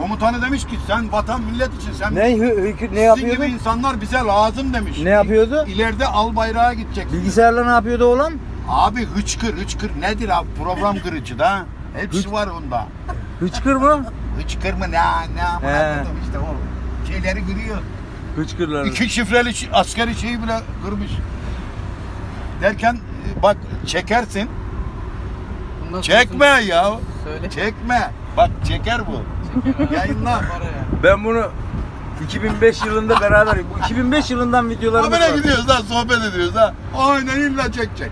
Komutanı demiş ki sen vatan millet için sen Ne hü- hükü- ne sizin yapıyordu? gibi insanlar bize lazım demiş. Ne yapıyordu? İleride al bayrağa gidecek. Bilgisayarla ne yapıyordu oğlan? Abi hıçkır hıçkır nedir abi program kırıcı da. Hepsi var bunda. Hıçkır mı? Hıçkır mı ne ne ama He. anladım işte o şeyleri kırıyor. Hıçkırlar. İki şifreli şi- askeri şeyi bile kırmış. Derken e, bak çekersin. Bundan Çekme sonrasını ya. Söyle. Çekme. Bak çeker bu. Yayınla. Ben bunu 2005 yılında beraber bu 2005 yılından videolarımız Habere var. gidiyoruz da sohbet ediyoruz da. Aynen illa çekecek.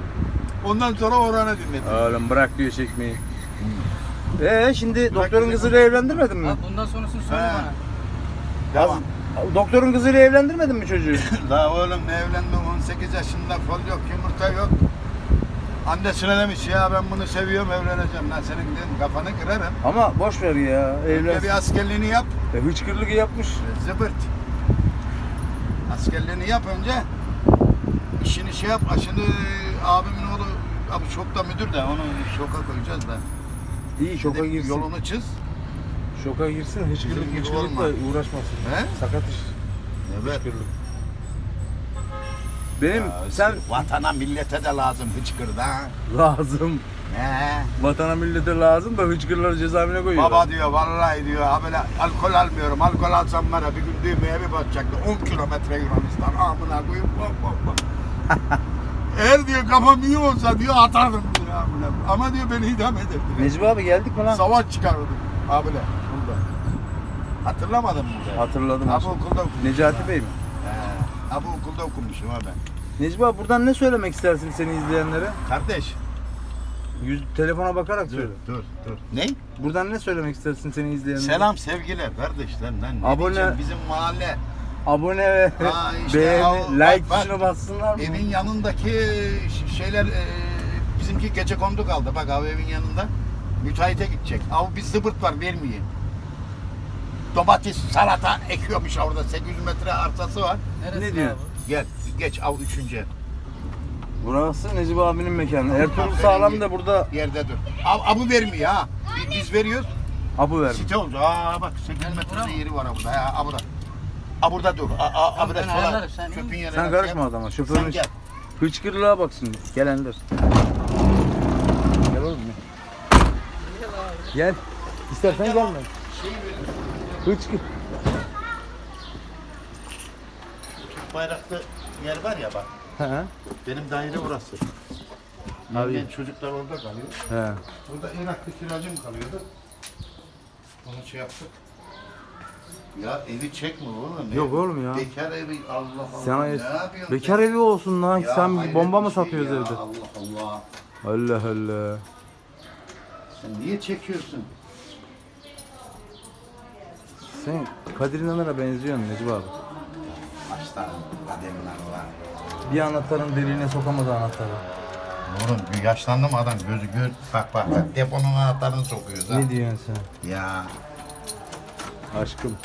Ondan sonra Orhan'a dinlet. Oğlum bırak diyor çekmeyi. Ee şimdi doktorun kızıyla evlendirmedin mi? Abi bundan sonrasını söyle He. bana. Devam. Doktorun kızıyla evlendirmedin mi çocuğu? Daha oğlum ne evlendim 18 yaşında fol yok yumurta yok. Annesine demiş ya ben bunu seviyorum evleneceğim. Lan senin dedim kafanı kırarım. Ama boş ver ya. Önce Evlen. bir askerliğini yap. E, hıçkırlık yapmış. Zıbırt. Askerliğini yap önce. İşini şey yap. Şimdi abimin oğlu abi şokta müdür de onu şoka koyacağız da. İyi şoka Gidip girsin. Yolunu çiz. Şoka girsin. Bizim Hıçkırlık gibi hıçkırlıkla olma. uğraşmasın. He? Sakat iş. Evet. Hıçkırlık. Benim Ya, sen vatana millete de lazım hıçkırda. ha. lazım. Ne? Vatana millete lazım da hıçkırları cezaevine koyuyorlar. Baba diyor vallahi diyor ha böyle alkol almıyorum. Alkol alsam var ya bir gün düğmeye bir bakacaktı. 10 kilometre Yunanistan amına koyayım. Bak bak bak. Eğer diyor kafam iyi olsa diyor atardım diyor amına. Ama diyor beni idam ederdi. Necmi abi geldik mi lan? Savaş çıkarırdım abiyle burada. Hatırlamadın mı? Hatırladım. Abi okulda. Necati Bey mi? He, abi okulda okumuşum ha ben. Necmi abi buradan ne söylemek istersin seni izleyenlere? Kardeş. Yüz, telefona bakarak söyle. dur dur. Ne? Buradan ne söylemek istersin seni izleyenlere? Selam sevgiler kardeşler lan. Ne Abone- diyeceğim, bizim mahalle Abone ve Ha, işte beğeni, al- like bak, bak. tuşuna bassınlar mı? Evin yanındaki ş- şeyler e, bizimki gece kondu kaldı. Bak abi evin yanında. Müteahhite gidecek. Abi bir zıbırt var vermeyeyim. Domates, salata ekiyormuş orada. 800 metre arsası var. Neresi Ne diyor? abi? Gel geç av üçüncü. Burası Necip abinin mekanı. Ertuğrul Sağlam da burada Yerde dur. Av, avı vermiyor ha. Biz, veriyoruz. abu vermiş. Site oldu. Aa bak 800 Yani metrede bravo. yeri var burada. Ha, ha burada. Ha burada dur. Ha, ha, ha Tamam, burada ben sola. ayarlarım, sen Çöpün in. yerine Sen karışma adama. Sen Şoförün gel. hıçkırlığa bak şimdi. Gelenler. Gel oğlum. Gel. İstersen gelme. Şeyi verin. Hıçkır. Türk bayraklı yer var ya bak. He. Benim daire burası. Abi. Yengen çocuklar orada kalıyor. He. Burada Irak'ta kiracım kalıyordu. Onu şey yaptık. Ya evi çekme oğlum. Yok Ev- oğlum ya. Bekar evi Allah Allah. Sana ne yapıyorsun? bekar evi olsun lan. Ya Sen hayret bomba bir mı şey satıyoruz ya, evde? Allah Allah. Allah Allah. Sen niye çekiyorsun? Sen Kadir İnanır'a benziyorsun Necip abi. Baştan kademler var. Bir anahtarın deliğine sokamadı anahtarı. Oğlum yaşlandım adam gözü gör. Bak bak bak deponun anahtarını sokuyoruz ha. Ne diyorsun sen? Ya. Aşkım.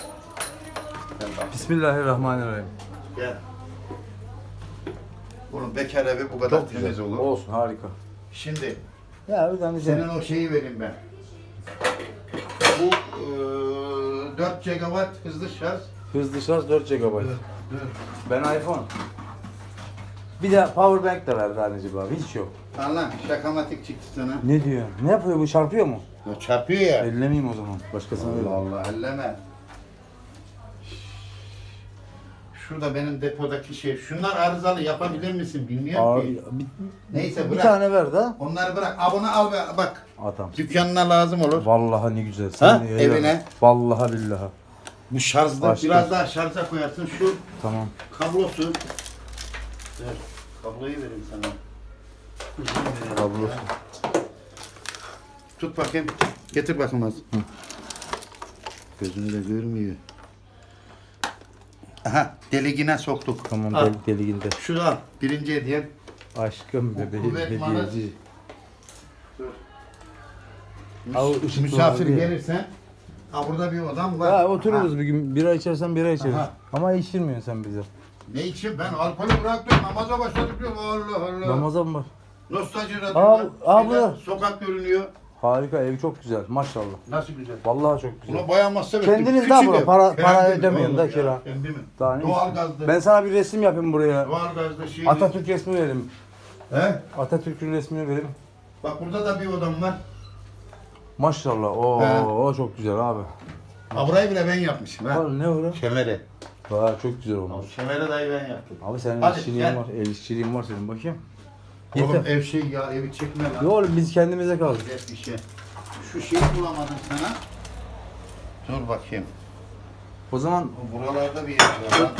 Bismillahirrahmanirrahim. Gel. Oğlum bekar evi bu kadar temiz olur. Olsun harika. Şimdi Ya bir tane senin o şeyi vereyim ben. Bu eee 4 GB hızlı şarj. Hızlı şarj 4 GB. Dur, dur. Ben iPhone. Bir de power bank de verdi anneciğim abi. Hiç yok. Allah şakamatik çıktı sana. Ne diyor? Ne yapıyor bu? Çarpıyor mu? Ya çarpıyor ya. Ellemeyeyim o zaman. Başkasına Allah ver. Allah elleme. Şurada benim depodaki şey. Şunlar arızalı yapabilir misin bilmiyorum Abi, ki. bir, Neyse bir bırak. tane ver de. Onları bırak. Abone al ve bak. Adam. Dükkanına lazım olur. Vallahi ne güzel. Ha? Evine. Vallahi billahi. Bu şarjda Başka. biraz daha şarja koyarsın. Şu Tamam. kablosu. Ver. Kabloyu vereyim sana. Uzun vereyim Kablosu. Tut bakayım. Getir bakayım az. Gözünü de görmüyor. Aha deligine soktuk. Tamam Al. del, deliginde. Şu al. Birinci hediyem. Aşkım bebeğim kuvvet malı. hediyeci. Al, misafir abi. gelirsen. Ha burada bir odam var. Ha otururuz bir gün. Bira içersen bira içeriz. Aha. Ama içirmiyorsun sen bize. Ne için? Ben alkolü bıraktım. Namaza başladık diyorum. Allah Allah. Ramazan var. Nostalji Aa, radyolar. aa, bu- Sokak görünüyor. Harika ev çok güzel maşallah. Nasıl güzel. Vallahi çok güzel. Buna boyanmazsa bitti. Kendiniz Küçük daha bura, para- para ödemiyorsun da kira. Kendim. Daha ne Doğal gazlı. Ben sana bir resim yapayım buraya. Doğal gazda şey. Atatürk resmi verelim. He? Atatürk'ün resmini verelim. Bak burada da bir odam var. Maşallah. Oo, He. o çok güzel abi. Ha burayı bile ben yapmışım ha. Abi ne o? Kemeri. Vay çok güzel olmuş. Kemeri dayı ben yaptım. Abi senin Hadi, işçiliğin gel. var. El işçiliğin var senin bakayım. Oğlum Yeter. ev şey ya evi çekme lan. Yo oğlum biz kendimize kaldık. Güzel bir şey. Şu şeyi bulamadım sana. Dur bakayım. O zaman Buralarda bir yer var.